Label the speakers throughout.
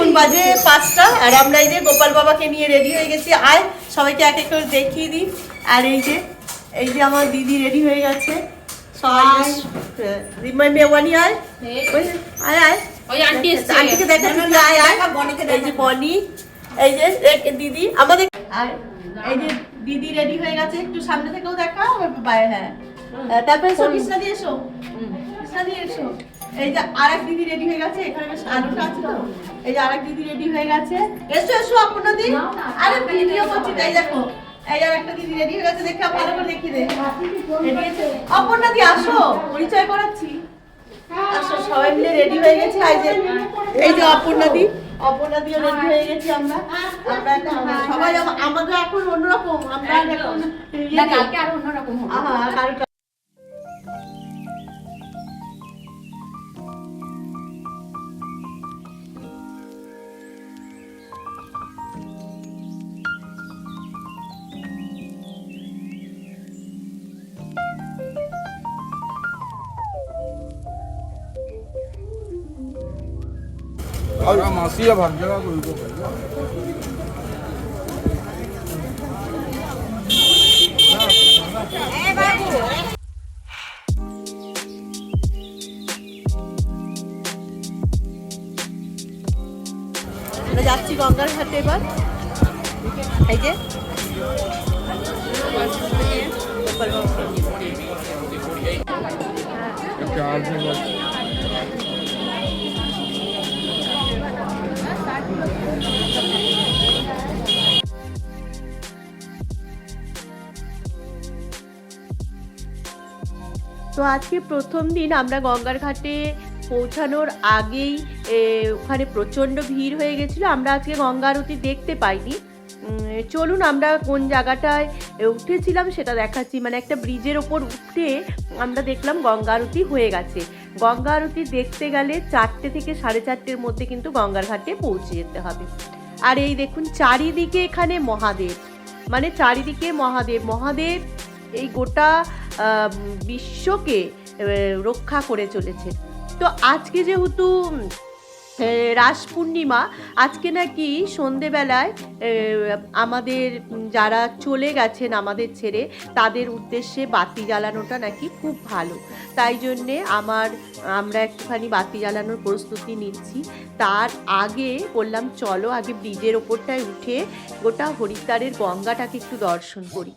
Speaker 1: এখন বাজে পাঁচটা আর আমরা এই যে গোপাল বাবাকে নিয়ে রেডি হয়ে গেছি। আয় সবাইকে এক এক করে দেখিয়ে দিই। আর এই যে এই যে আমার দিদি রেডি হয়ে গেছে। সবাই রিমাই মেওয়ানি আয়। আয় আয়।
Speaker 2: ওই আন্টি এসছে।
Speaker 1: আন্টিকে দেখা আয় আয়। এই যে বনি এই যে দিদি আমাদের আর এই যে দিদি রেডি হয়ে গেছে একটু সামনে থেকেও দেখা হ্যাঁ। তারপরে কৃষ্ণা দিয়ে এসো। কৃষ্ণা দিয়ে এসো। এই যে আরেক দিদি রেডি হয়ে গেছে এখানে বেশ আলোটা আছে তো? এই যে আরেক দিদি রেডি হয়ে গেছে। এসো এসো আপনার আরে ভিডিও করছি তাই দেখো এই যে একটা দিদি রেডি হয়ে গেছে দেখে ভালো করে দেখিয়ে দে। অপর্ণা দি আসো পরিচয় করাচ্ছি। আসো সবাই মিলে রেডি হয়ে গেছি এই যে এই যে অপর্ণা দি অপর্ণা দিও রেডি হয়ে গেছি আমরা। আমরা সবাই আমাদের এখন অন্যরকম আমরা এখন
Speaker 2: কালকে আরও অন্যরকম
Speaker 1: আহা
Speaker 3: और मासी या भाग जाएगा कोई को
Speaker 1: আমরা যাচ্ছি গঙ্গার ঘাটে এবার এই যে গোপাল তো আজকে প্রথম দিন আমরা গঙ্গার ঘাটে পৌঁছানোর আগেই ওখানে প্রচণ্ড ভিড় হয়ে গেছিল। আমরা আজকে গঙ্গা আরতি দেখতে পাইনি। চলুন আমরা কোন জায়গাটায় উঠেছিলাম সেটা দেখাচ্ছি। মানে একটা ব্রিজের ওপর উঠে আমরা দেখলাম গঙ্গা আরতি হয়ে গেছে। গঙ্গা আরতি দেখতে গেলে চারটে থেকে সাড়ে চারটের মধ্যে কিন্তু গঙ্গার ঘাটে পৌঁছে যেতে হবে। আর এই দেখুন, চারিদিকে এখানে মহাদেব। মানে চারিদিকে মহাদেব। মহাদেব এই গোটা বিশ্বকে রক্ষা করে চলেছে। তো আজকে যেহেতু রাস পূর্ণিমা, আজকে নাকি সন্ধেবেলায় আমাদের যারা চলে গেছেন আমাদের ছেড়ে, তাদের উদ্দেশ্যে বাতি জ্বালানোটা নাকি খুব ভালো। তাই জন্যে আমার, আমরা একটুখানি বাতি জ্বালানোর প্রস্তুতি নিচ্ছি। তার আগে বললাম, চলো আগে ব্রিজের ওপরটায় উঠে গোটা হরিদ্বারের গঙ্গাটাকে একটু দর্শন করি।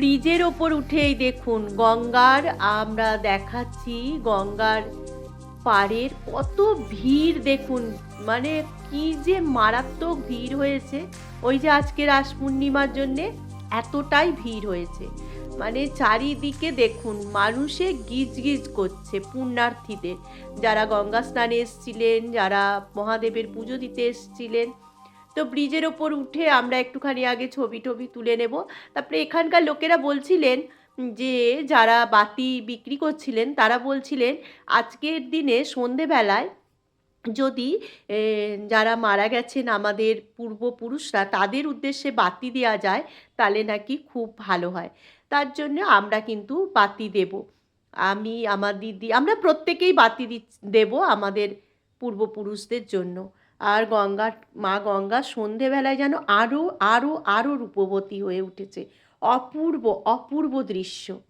Speaker 1: ব্রিজের ওপর উঠেই দেখুন গঙ্গার, আমরা দেখাচ্ছি গঙ্গার পাড়ের কত ভিড় দেখুন। মানে কি যে মারাত্মক ভিড় হয়েছে। ওই যে আজকে রাস পূর্ণিমার জন্যে এতটাই ভিড় হয়েছে। মানে চারিদিকে দেখুন, মানুষে গিজ গিজ করছে পুণ্যার্থীদের। যারা গঙ্গা স্নানে এসছিলেন, যারা মহাদেবের পুজো দিতে এসছিলেন তো ব্রিজের ওপর উঠে আমরা একটুখানি আগে ছবি টবি তুলে নেব। তারপরে এখানকার লোকেরা বলছিলেন যে, যারা বাতি বিক্রি করছিলেন, তারা বলছিলেন, আজকের দিনে সন্ধেবেলায় যদি যারা মারা গেছেন আমাদের পূর্বপুরুষরা, তাদের উদ্দেশ্যে বাতি দেওয়া যায়, তাহলে নাকি খুব ভালো হয়। তার জন্য আমরা কিন্তু বাতি দেব। আমি, আমার দিদি, আমরা প্রত্যেকেই বাতি দেব আমাদের পূর্বপুরুষদের জন্য। আর গঙ্গা, মা গঙ্গা সন্ধেবেলায় যেন আরও আরও আরও রূপবতী হয়ে উঠেছে। অপূর্ব অপূর্ব দৃশ্য।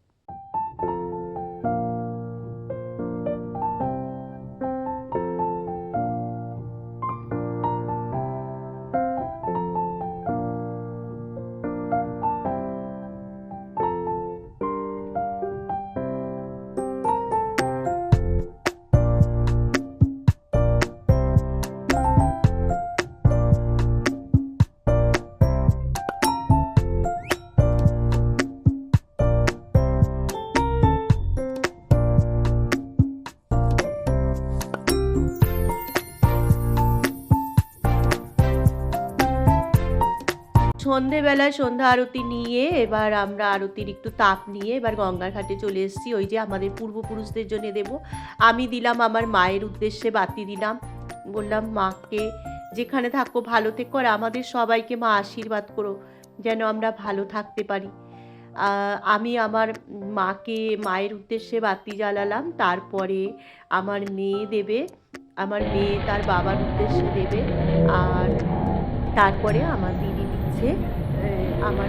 Speaker 1: সন্ধেবেলায় সন্ধ্যা আরতি নিয়ে, এবার আমরা আরতির একটু তাপ নিয়ে এবার গঙ্গার ঘাটে চলে এসেছি। ওই যে আমাদের পূর্বপুরুষদের জন্য দেব। আমি দিলাম, আমার মায়ের উদ্দেশ্যে বাতি দিলাম। বললাম, মাকে যেখানে থাকো, ভালো থেকো, আর আমাদের সবাইকে মা আশীর্বাদ করো, যেন আমরা ভালো থাকতে পারি। আমি আমার মাকে মায়ের উদ্দেশ্যে বাতি জ্বালালাম। তারপরে আমার মেয়ে দেবে, আমার মেয়ে তার বাবার উদ্দেশ্যে দেবে। আর তারপরে আমার আহ, আমার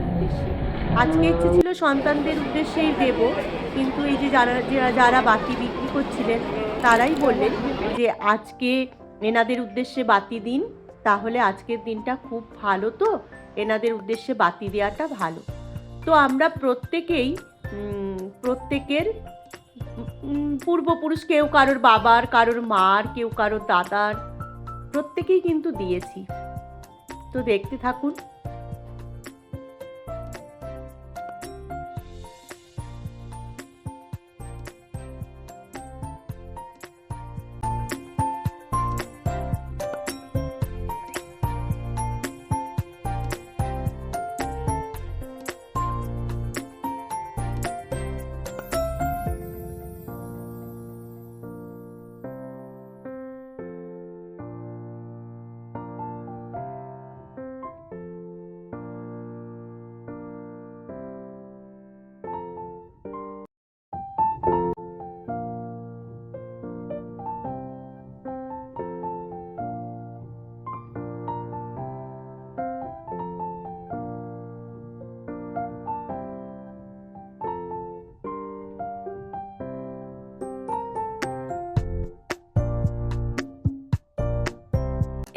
Speaker 1: উদ্দেশ্যে। আজকে ইচ্ছে ছিল সন্তানদের উদ্দেশ্যেই দেব কিন্তু এই যে যারা- যারা বাতি বিক্রি করছিলেন তারাই বললেন যে আজকে এনাদের উদ্দেশ্যে বাতি দিন তাহলে আজকের দিনটা খুব ভালো তো এনাদের উদ্দেশ্যে বাতি দেওয়াটা ভালো। তো আমরা প্রত্যেকেই প্রত্যেকের পূর্বপুরুষ কেউ কারোর বাবার কারোর মার কেউ কারোর দাদার প্রত্যেকেই কিন্তু দিয়েছি। তো দেখতে থাকুন।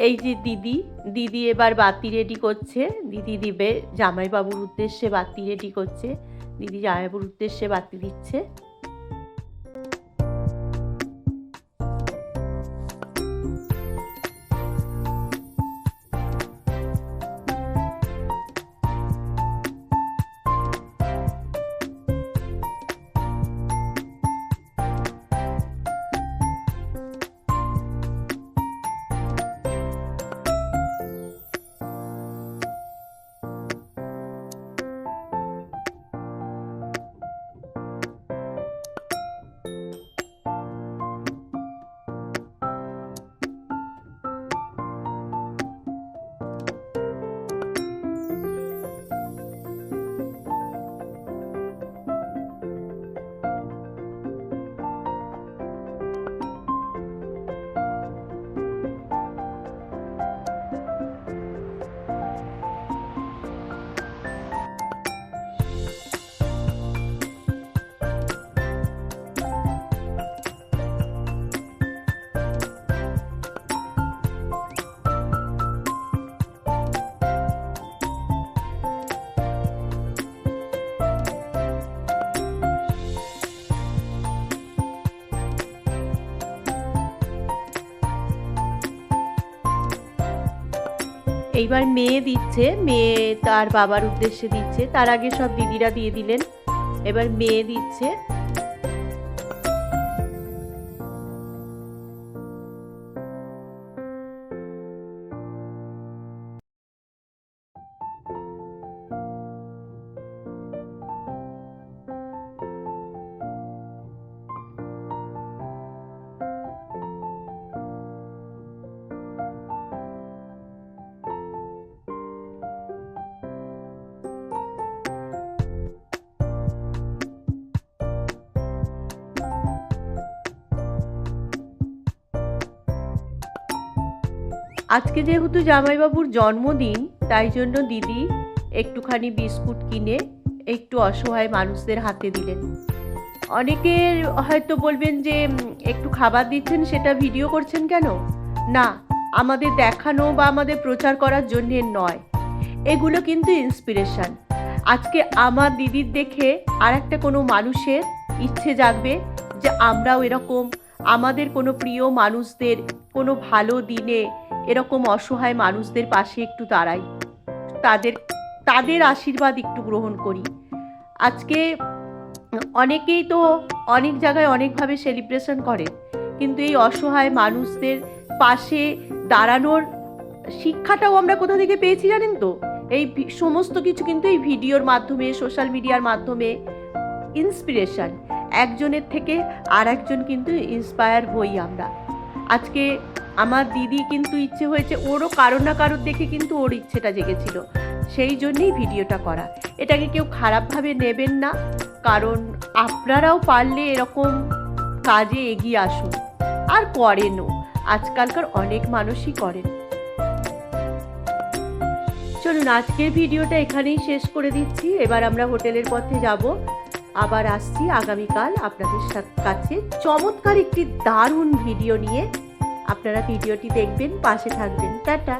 Speaker 1: এই যে দিদি দিদি এবার বাতি রেডি করছে। দিদি দিবে জামাইবাবুর উদ্দেশ্যে বাতি রেডি করছে। দিদি জামাইবাবুর উদ্দেশ্যে বাতি দিচ্ছে। এইবার মেয়ে দিচ্ছে, মেয়ে তার বাবার উদ্দেশ্যে দিচ্ছে। তার আগে সব দিদিরা দিয়ে দিলেন। এবার মেয়ে দিচ্ছে। আজকে যেহেতু জামাইবাবুর জন্মদিন, তাই জন্য দিদি একটুখানি বিস্কুট কিনে একটু অসহায় মানুষদের হাতে দিলেন। অনেকের হয়তো বলবেন যে একটু খাবার দিচ্ছেন, সেটা ভিডিও করছেন কেন? না, আমাদের দেখানো বা আমাদের প্রচার করার জন্যে নয়। এগুলো কিন্তু ইন্সপিরেশান আজকে আমার দিদির দেখে আর একটা কোনো মানুষের ইচ্ছে জাগবে যে, আমরাও এরকম, আমাদের কোনো প্রিয় মানুষদের কোনো ভালো দিনে এরকম অসহায় মানুষদের পাশে একটু দাঁড়াই। তাদের তাদের আশীর্বাদ একটু গ্রহণ করি। আজকে অনেকেই তো অনেক জায়গায় অনেকভাবে সেলিব্রেশন করে, কিন্তু এই অসহায় মানুষদের পাশে দাঁড়ানোর শিক্ষাটাও আমরা কোথা থেকে পেয়েছি জানেন তো? এই সমস্ত কিছু কিন্তু এই ভিডিওর মাধ্যমে সোশ্যাল মিডিয়ার মাধ্যমে ইন্সপিরেশন একজনের থেকে আর একজন কিন্তু ইন্সপায়ার হই আমরা। আজকে আমার দিদি কিন্তু ইচ্ছে হয়েছে, ওরও কারও না কারোর দেখে কিন্তু ওর ইচ্ছেটা জেগেছিল। সেই জন্যেই ভিডিওটা করা। এটাকে কেউ খারাপভাবে নেবেন না, কারণ আপনারাও পারলে এরকম কাজে এগিয়ে আসুন। আর করেনও, আজকালকার অনেক মানুষই করেন। চলুন, আজকের ভিডিওটা এখানেই শেষ করে দিচ্ছি। এবার আমরা হোটেলের পথে যাব। আবার আসছি আগামীকাল আপনাদের কাছে। চমৎকার একটি দারুণ ভিডিও নিয়ে আপনারা ভিডিওটি দেখবেন পাশে থাকবেন। টাটা।